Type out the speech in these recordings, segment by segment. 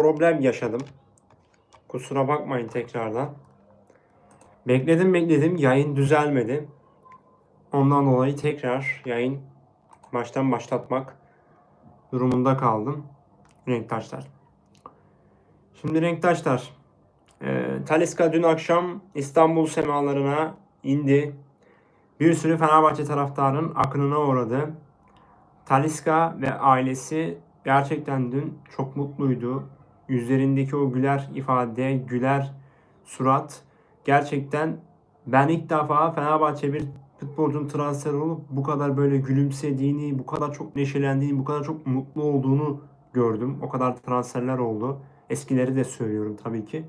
problem yaşadım. Kusura bakmayın tekrardan. Bekledim bekledim yayın düzelmedi. Ondan dolayı tekrar yayın baştan başlatmak durumunda kaldım. Renktaşlar. Şimdi Renktaşlar. E, Taliska dün akşam İstanbul semalarına indi. Bir sürü Fenerbahçe taraftarının akınına uğradı. Taliska ve ailesi gerçekten dün çok mutluydu. Yüzlerindeki o güler ifade, güler surat gerçekten ben ilk defa Fenerbahçe bir futbolcunun transfer olup bu kadar böyle gülümsediğini, bu kadar çok neşelendiğini, bu kadar çok mutlu olduğunu gördüm. O kadar transferler oldu. Eskileri de söylüyorum tabii ki.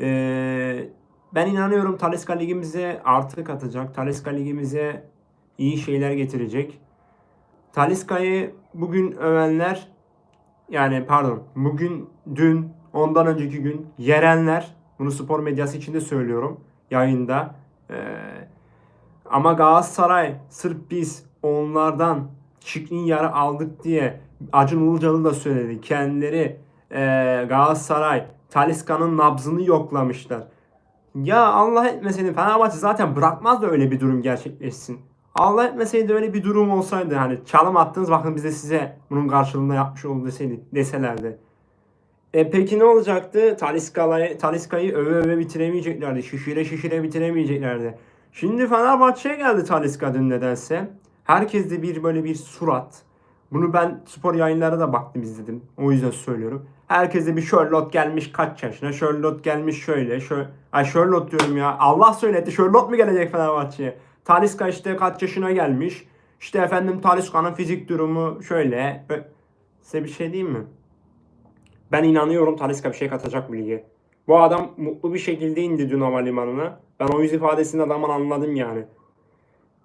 Ee, ben inanıyorum Talisca ligimize artı katacak. Talisca ligimize iyi şeyler getirecek. Talisca'yı bugün övenler yani pardon bugün dün ondan önceki gün yerenler bunu spor medyası içinde söylüyorum yayında. Ee, ama Galatasaray sırf biz onlardan Şikrin yarı aldık diye Acun Ilıcalı da söyledi. Kendileri e, Galatasaray Talisca'nın nabzını yoklamışlar. Ya Allah etmeseydi Fenerbahçe zaten bırakmaz da öyle bir durum gerçekleşsin. Allah etmeseydi öyle bir durum olsaydı hani çalım attınız bakın bize size bunun karşılığında yapmış oldu deseydi, deselerdi. E peki ne olacaktı? Taliska'yı Taliska'yı öve öve bitiremeyeceklerdi. Şişire şişire bitiremeyeceklerdi. Şimdi Fenerbahçe'ye geldi Taliska dün nedense. Herkeste bir böyle bir surat. Bunu ben spor yayınlara da baktım izledim. O yüzden söylüyorum. Herkese bir Charlotte gelmiş kaç yaşına. Charlotte gelmiş şöyle. şöyle. Ay Charlotte diyorum ya. Allah söyletti. Charlotte mu gelecek Fenerbahçe'ye? Taliska işte kaç yaşına gelmiş. İşte efendim Taliska'nın fizik durumu şöyle. Size bir şey diyeyim mi? Ben inanıyorum Taliska bir şey katacak bu lige. Bu adam mutlu bir şekilde indi dün havalimanına. Ben o yüz ifadesini adamın anladım yani.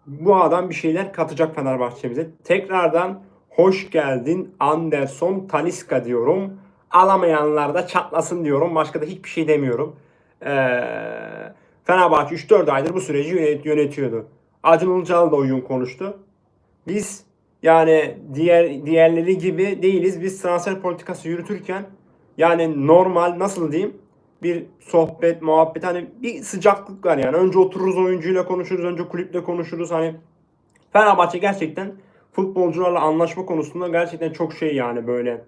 Bu adam bir şeyler katacak Fenerbahçe'mize. Tekrardan hoş geldin Anderson Taliska diyorum. Alamayanlar da çatlasın diyorum. Başka da hiçbir şey demiyorum. Ee, Fenerbahçe 3-4 aydır bu süreci yönet- yönetiyordu. Acun Ilıcalı da oyun konuştu. Biz yani diğer diğerleri gibi değiliz. Biz transfer politikası yürütürken yani normal nasıl diyeyim bir sohbet, muhabbet hani bir sıcaklık var yani. Önce otururuz oyuncuyla konuşuruz, önce kulüple konuşuruz. Hani Fenerbahçe gerçekten futbolcularla anlaşma konusunda gerçekten çok şey yani böyle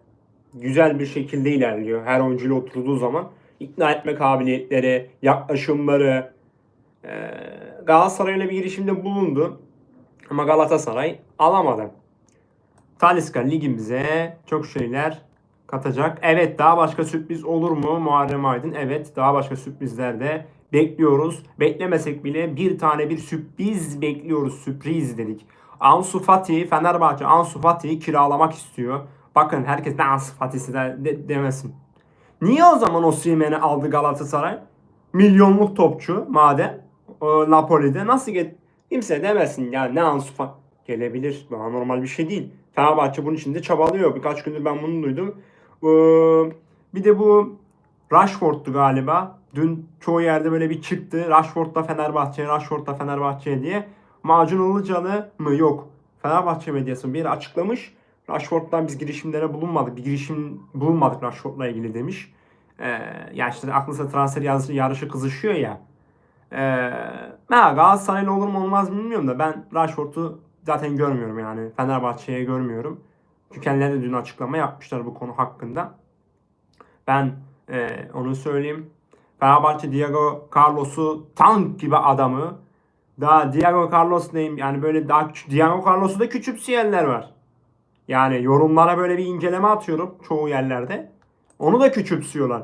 güzel bir şekilde ilerliyor. Her oyuncuyla oturduğu zaman ikna etme kabiliyetleri, yaklaşımları ee, Galatasaray'la bir girişimde bulundu. Ama Galatasaray alamadı. Taliska ligimize çok şeyler katacak. Evet daha başka sürpriz olur mu Muharrem Aydın? Evet daha başka sürprizler de bekliyoruz. Beklemesek bile bir tane bir sürpriz bekliyoruz. Sürpriz dedik. Ansu Fati, Fenerbahçe Ansu Fati'yi kiralamak istiyor. Bakın herkes ne Ansu Fati'si de, de- demesin. Niye o zaman Osimhen'i aldı Galatasaray? Milyonluk topçu madem o Napoli'de nasıl get kimse demesin ya ne Ansu gelebilir. Daha normal bir şey değil. Fenerbahçe bunun için de çabalıyor. Birkaç gündür ben bunu duydum. Ee, bir de bu Rashford'tu galiba. Dün çoğu yerde böyle bir çıktı. Rashford'da Fenerbahçe, Rashford'da Fenerbahçe diye. Macun Ilıcalı mı? Yok. Fenerbahçe medyası bir açıklamış. Rashford'dan biz girişimlere bulunmadık. Bir girişim bulunmadık Rashford'la ilgili demiş. Ee, ya işte aklınıza transfer yarışı, yarışı kızışıyor ya. Ee, ha, Galatasaraylı olur mu olmaz bilmiyorum da ben Rashford'u zaten görmüyorum yani. Fenerbahçe'ye görmüyorum. Çünkü kendileri de dün açıklama yapmışlar bu konu hakkında. Ben e, onu söyleyeyim. Fenerbahçe Diego Carlos'u tank gibi adamı daha Diego Carlos neyim yani böyle daha Diego Carlos'u da küçümseyenler var. Yani yorumlara böyle bir inceleme atıyorum çoğu yerlerde. Onu da küçümsüyorlar.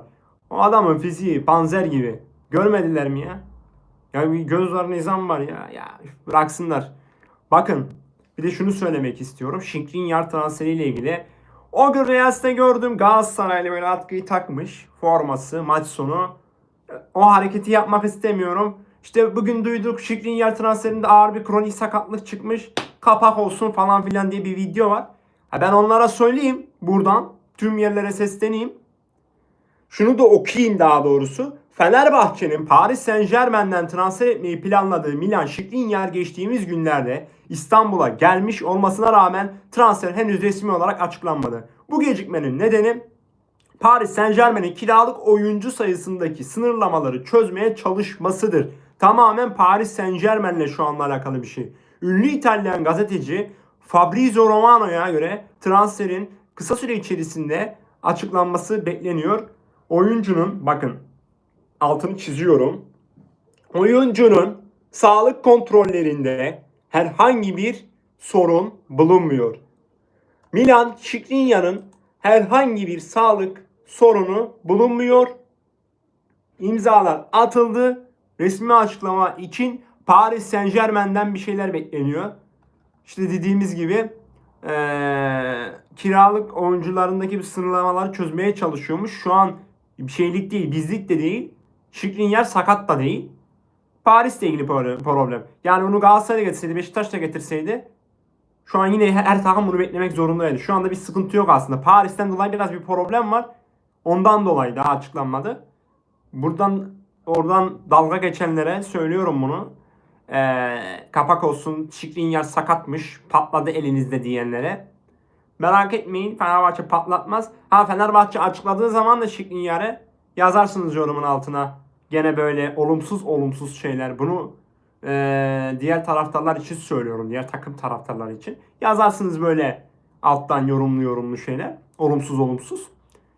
O adamın fiziği panzer gibi. Görmediler mi ya? Ya bir göz var nizam var ya. Ya bıraksınlar. Bakın bir de şunu söylemek istiyorum. Şikrinyar transferiyle ilgili. O gün Reels'te gördüm Galatasaraylı böyle atkıyı takmış. Forması maç sonu. O hareketi yapmak istemiyorum. İşte bugün duyduk Şikrinyar transferinde ağır bir kronik sakatlık çıkmış. Kapak olsun falan filan diye bir video var. Ha ben onlara söyleyeyim buradan. Tüm yerlere sesleneyim. Şunu da okuyayım daha doğrusu. Fenerbahçe'nin Paris Saint Germain'den transfer etmeyi planladığı Milan Skriniar geçtiğimiz günlerde İstanbul'a gelmiş olmasına rağmen transfer henüz resmi olarak açıklanmadı. Bu gecikmenin nedeni Paris Saint Germain'in kiralık oyuncu sayısındaki sınırlamaları çözmeye çalışmasıdır. Tamamen Paris Saint Germain'le şu anla alakalı bir şey. Ünlü İtalyan gazeteci Fabrizio Romano'ya göre transferin kısa süre içerisinde açıklanması bekleniyor. Oyuncunun bakın altını çiziyorum. Oyuncunun sağlık kontrollerinde herhangi bir sorun bulunmuyor. Milan Skriniar'ın herhangi bir sağlık sorunu bulunmuyor. İmzalar atıldı. Resmi açıklama için Paris Saint Germain'den bir şeyler bekleniyor. İşte dediğimiz gibi eee, kiralık oyuncularındaki bir sınırlamaları çözmeye çalışıyormuş. Şu an bir şeylik değil, bizlik de değil. Skriniar sakat da değil. Paris'le ilgili pro- problem. Yani bunu Galatasaray'a getirseydi, Beşiktaş'ta getirseydi şu an yine her takım bunu beklemek zorundaydı. Şu anda bir sıkıntı yok aslında. Paris'ten dolayı biraz bir problem var. Ondan dolayı daha açıklanmadı. Buradan oradan dalga geçenlere söylüyorum bunu. Ee, kapak olsun. Skriniar sakatmış. Patladı elinizde diyenlere. Merak etmeyin. Fenerbahçe patlatmaz. Ha Fenerbahçe açıkladığı zaman da Skriniar'ı yazarsınız yorumun altına. Gene böyle olumsuz olumsuz şeyler. Bunu ee, diğer taraftarlar için söylüyorum. Diğer takım taraftarları için. Yazarsınız böyle alttan yorumlu yorumlu şeyler. Olumsuz olumsuz.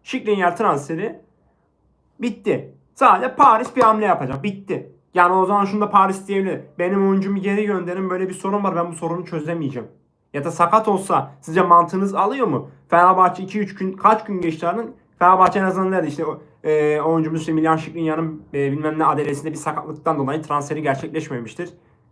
Skriniar transferi bitti. Sadece Paris bir hamle yapacak. Bitti. Yani o zaman şunu da Paris diyebilir. Benim oyuncumu geri gönderin böyle bir sorun var. Ben bu sorunu çözemeyeceğim. Ya da sakat olsa sizce mantığınız alıyor mu? Fenerbahçe 2-3 gün kaç gün geçti aradan? Fenerbahçe en azından nerede işte e, oyuncumuz işte Milyan Skriniar'ın e, bilmem ne adresinde bir sakatlıktan dolayı transferi gerçekleşmemiştir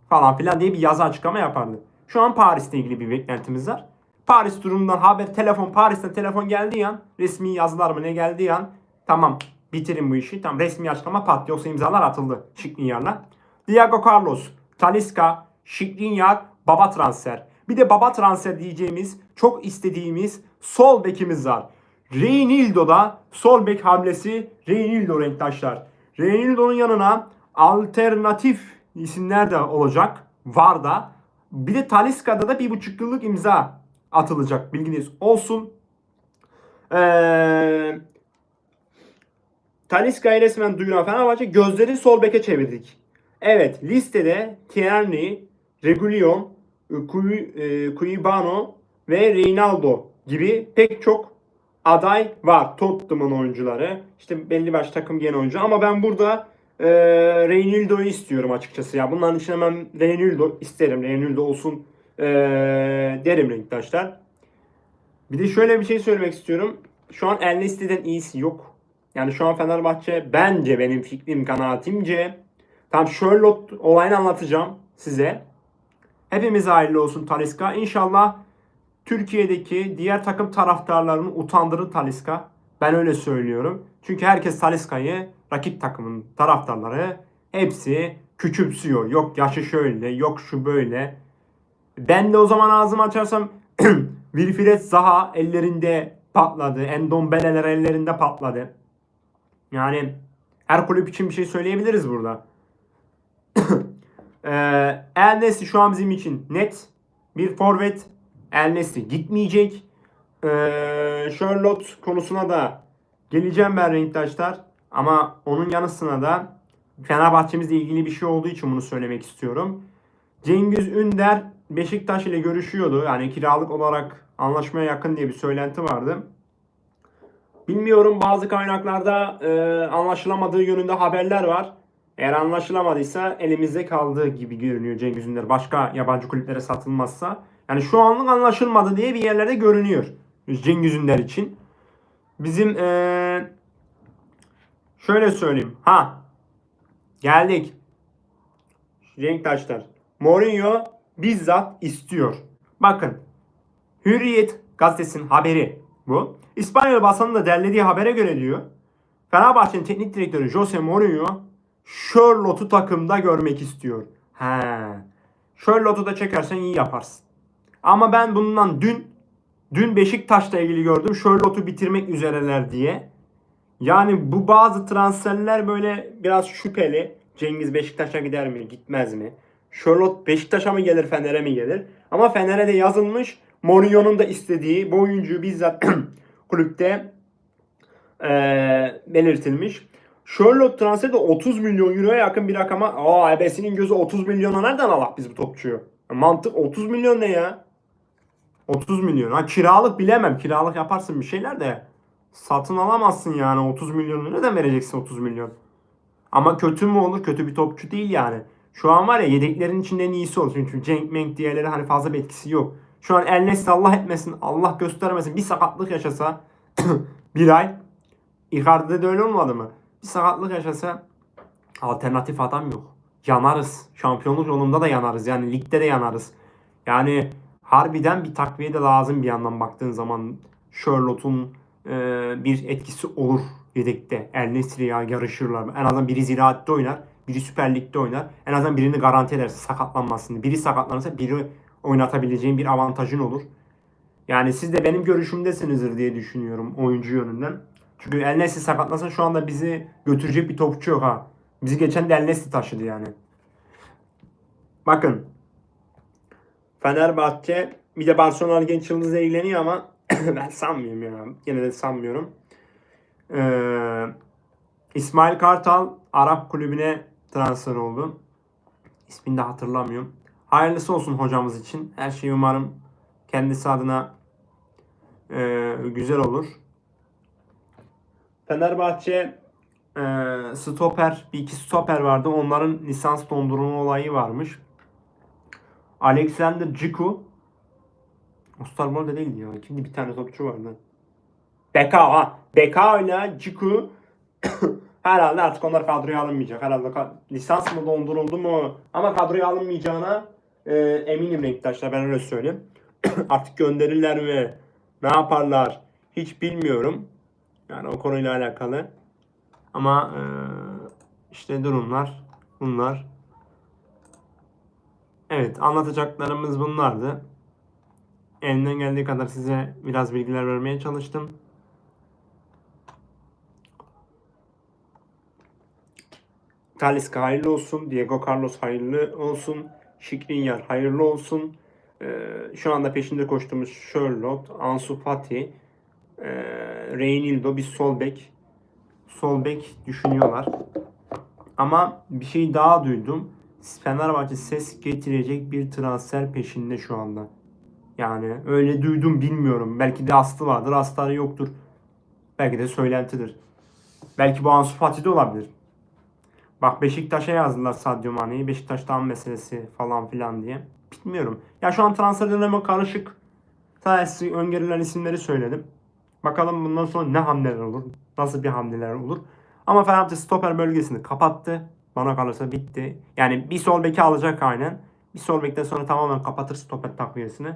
falan filan diye bir yazı açıklama yapardı. Şu an Paris'le ilgili bir beklentimiz var. Paris durumundan haber telefon Paris'ten telefon geldiği an resmi yazılar mı ne geldiği an tamam bitirin bu işi. Tamam resmi açıklama pat yoksa imzalar atıldı Skriniar'la. Diego Carlos, Talisca, Skriniar, baba transfer. Bir de baba transfer diyeceğimiz çok istediğimiz sol bekimiz var. Reynildo'da sol bek hamlesi Reynildo renktaşlar. Reynildo'nun yanına alternatif isimler de olacak. Var da. Bir de Talisca'da da bir buçuk yıllık imza atılacak. Bilginiz olsun. Eee Talisca'yı resmen duyuran Fenerbahçe gözleri sol beke çevirdik. Evet listede Tierney, Regulion, Cuibano ve Reynaldo gibi pek çok aday var. Tottenham'ın oyuncuları. İşte belli baş takım giyen oyuncu. Ama ben burada e, Reynildo'yu istiyorum açıkçası. Ya bunların içine ben Reynildo isterim. Reynildo olsun e, derim renktaşlar. Bir de şöyle bir şey söylemek istiyorum. Şu an El Nesli'den iyisi yok. Yani şu an Fenerbahçe bence benim fikrim kanaatimce tam Charlotte olayını anlatacağım size. Hepimiz hayırlı olsun Talisca. İnşallah Türkiye'deki diğer takım taraftarlarını utandırır Talisca. Ben öyle söylüyorum. Çünkü herkes Talisca'yı rakip takımın taraftarları hepsi küçümsüyor. Yok yaşı şöyle, yok şu böyle. Ben de o zaman ağzımı açarsam Wilfried Zaha ellerinde patladı. Endombeleler ellerinde patladı. Yani her kulüp için bir şey söyleyebiliriz burada. ee, El Nesri şu an bizim için net bir forvet. El Nesri gitmeyecek. Ee, Charlotte konusuna da geleceğim ben renktaşlar. Ama onun yanısına da Fenerbahçe'mizle ilgili bir şey olduğu için bunu söylemek istiyorum. Cengiz Ünder Beşiktaş ile görüşüyordu. Yani kiralık olarak anlaşmaya yakın diye bir söylenti vardı. Bilmiyorum bazı kaynaklarda e, anlaşılamadığı yönünde haberler var. Eğer anlaşılamadıysa elimizde kaldığı gibi görünüyor Cengiz Ünder. Başka yabancı kulüplere satılmazsa. Yani şu anlık anlaşılmadı diye bir yerlerde görünüyor. Cengiz Ünder için. Bizim e, şöyle söyleyeyim. Ha geldik. Renktaşlar. Mourinho bizzat istiyor. Bakın. Hürriyet gazetesinin haberi bu. İspanyol basının da derlediği habere göre diyor. Fenerbahçe'nin teknik direktörü Jose Mourinho Charlotte'u takımda görmek istiyor. He. Charlotte'u da çekersen iyi yaparsın. Ama ben bundan dün dün Beşiktaş'la ilgili gördüm. Charlotte'u bitirmek üzereler diye. Yani bu bazı transferler böyle biraz şüpheli. Cengiz Beşiktaş'a gider mi, gitmez mi? Charlotte Beşiktaş'a mı gelir, Fener'e mi gelir? Ama Fener'e de yazılmış. Mourinho'nun da istediği bu oyuncuyu bizzat kulüpte eee, belirtilmiş. Charlotte transferi de 30 milyon euroya yakın bir rakama. Aa ebesinin gözü 30 milyona nereden alak biz bu topçuyu? Mantık 30 milyon ne ya? 30 milyon. Ha kiralık bilemem. Kiralık yaparsın bir şeyler de satın alamazsın yani 30 milyonu neden vereceksin 30 milyon? Ama kötü mü olur? Kötü bir topçu değil yani. Şu an var ya yedeklerin içinde en iyisi olur. Çünkü Cenk Menk diğerleri hani fazla bir etkisi yok. Şu an El Nesri Allah etmesin, Allah göstermesin bir sakatlık yaşasa bir ay. Icardi'de de öyle olmadı mı? Bir sakatlık yaşasa alternatif adam yok. Yanarız. Şampiyonluk yolunda da yanarız. Yani ligde de yanarız. Yani harbiden bir takviye de lazım bir yandan baktığın zaman. Charlotte'un e, bir etkisi olur yedekte. El Nesri ya yarışırlar. En azından biri Ziraat'te oynar. Biri Süper Lig'de oynar. En azından birini garanti edersin sakatlanmasını. Biri sakatlanırsa biri oynatabileceğin bir avantajın olur. Yani siz de benim görüşümdesinizdir diye düşünüyorum oyuncu yönünden. Çünkü El Nesri sakatlansa şu anda bizi götürecek bir topçu yok ha. Bizi geçen de El Nesri taşıdı yani. Bakın. Fenerbahçe bir de Barcelona genç yıldızla ilgileniyor ama ben sanmıyorum ya. Yine de sanmıyorum. Ee, İsmail Kartal Arap kulübüne transfer oldu. İsmini de hatırlamıyorum. Hayırlısı olsun hocamız için. Her şey umarım kendisi adına e, güzel olur. Fenerbahçe e, stoper, bir iki stoper vardı. Onların lisans dondurma olayı varmış. Alexander Ciku Osterwolde değildi ya. Şimdi bir tane topçu vardı. Beka ha. Beka ile Ciku herhalde artık onlar kadroya alınmayacak. Herhalde ka- lisans mı donduruldu mu? Ama kadroya alınmayacağına e, eminim renktaşlar ben öyle söyleyeyim. artık gönderirler mi? Ne yaparlar? Hiç bilmiyorum. Yani o konuyla alakalı. Ama e, işte durumlar bunlar. Evet anlatacaklarımız bunlardı. Elimden geldiği kadar size biraz bilgiler vermeye çalıştım. Talisca hayırlı olsun. Diego Carlos hayırlı olsun. Şikrinyar hayırlı olsun. Ee, şu anda peşinde koştuğumuz Charlotte, Ansu Fati, e, Reynildo bir sol bek. Sol bek düşünüyorlar. Ama bir şey daha duydum. Fenerbahçe ses getirecek bir transfer peşinde şu anda. Yani öyle duydum bilmiyorum. Belki de aslı vardır, astarı yoktur. Belki de söylentidir. Belki bu Ansu Fati de olabilir. Bak Beşiktaş'a yazdılar Sadio Mane'yi. Beşiktaş'tan meselesi falan filan diye. Bilmiyorum. Ya şu an transfer dönemi karışık. Sadece öngörülen isimleri söyledim. Bakalım bundan sonra ne hamleler olur? Nasıl bir hamleler olur? Ama Fenerbahçe stoper bölgesini kapattı. Bana kalırsa bitti. Yani bir sol beki alacak aynen. Bir sol bekten sonra tamamen kapatır stoper takviyesini.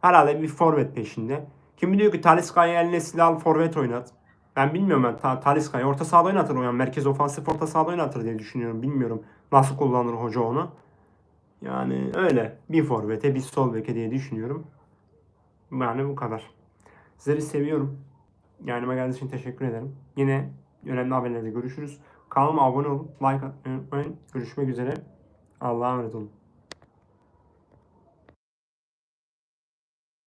Herhalde bir forvet peşinde. Kimi diyor ki Talisca'yı eline silah forvet oynat. Ben bilmiyorum ben Ta- Talisca'yı orta sahada oynatır o yani. Merkez ofansif orta sahada oynatır diye düşünüyorum. Bilmiyorum nasıl kullanır hoca onu. Yani öyle. Bir forvete bir sol beke diye düşünüyorum. Yani bu kadar. Sizleri seviyorum. Yanıma geldiğiniz için teşekkür ederim. Yine önemli haberlerde görüşürüz. Kanalıma abone olun. Like atmayı unutmayın. Görüşmek üzere. Allah'a emanet olun.